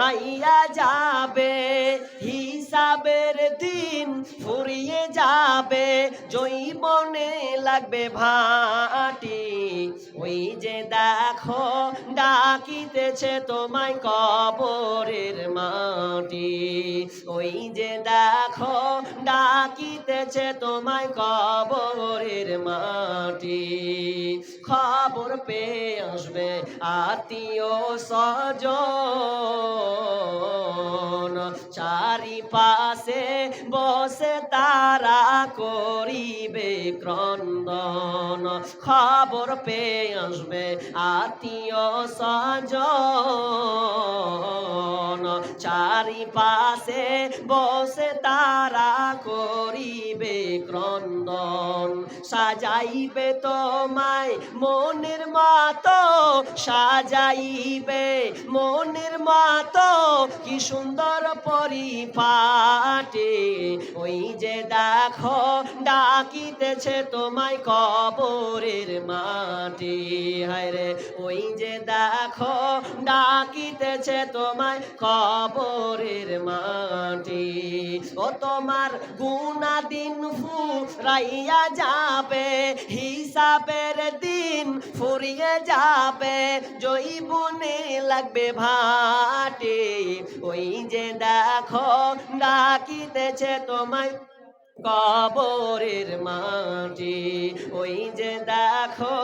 রাইয়া যাবে হিসাবের দিন ফুরিয়ে যাবে জৈবনে লাগবে ভাটি। ওই যে দেখো ডাকিতেছে তোমায় কবরের মাটি। ওই যে দেখো, ডাকিতেছে তোমায় কবরের মাটি। খবর পেয়ে আসবে আত্মীয় স্বজন। চারিপাশে বসে তারা করিবে ক্রন্দন। খবর পেয়ে আসবে আত্মীয় স্বজন। চারিপাশে বসে তারা করিবে ক্রন্দন। সাজাইবে তোমায় মনের মতো, সাজাইবে মনের মতো। কি সুন্দর পরিপাটে, ওই যে দেখো, ডাকিতেছে তোমায় কবরের মাটি। হায় রে, ওই যে দেখো, ডাকিতেছে তোমায় কবরের মাটি। ও তোমার গুনা দিন ফুরাইয়া যাবে, হিসাবের দিন ফুরিয়ে যাবে, জৈবনে লাগবে ভাটে। ওই যে দেখো, ডাকিতেছে তোমায় কবরের মাটি। ওই যে দেখো,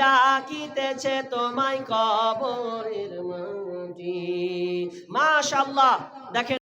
ডাকিতেছে তোমায় কবরের মাটি। মাশাল্লাহ দেখেন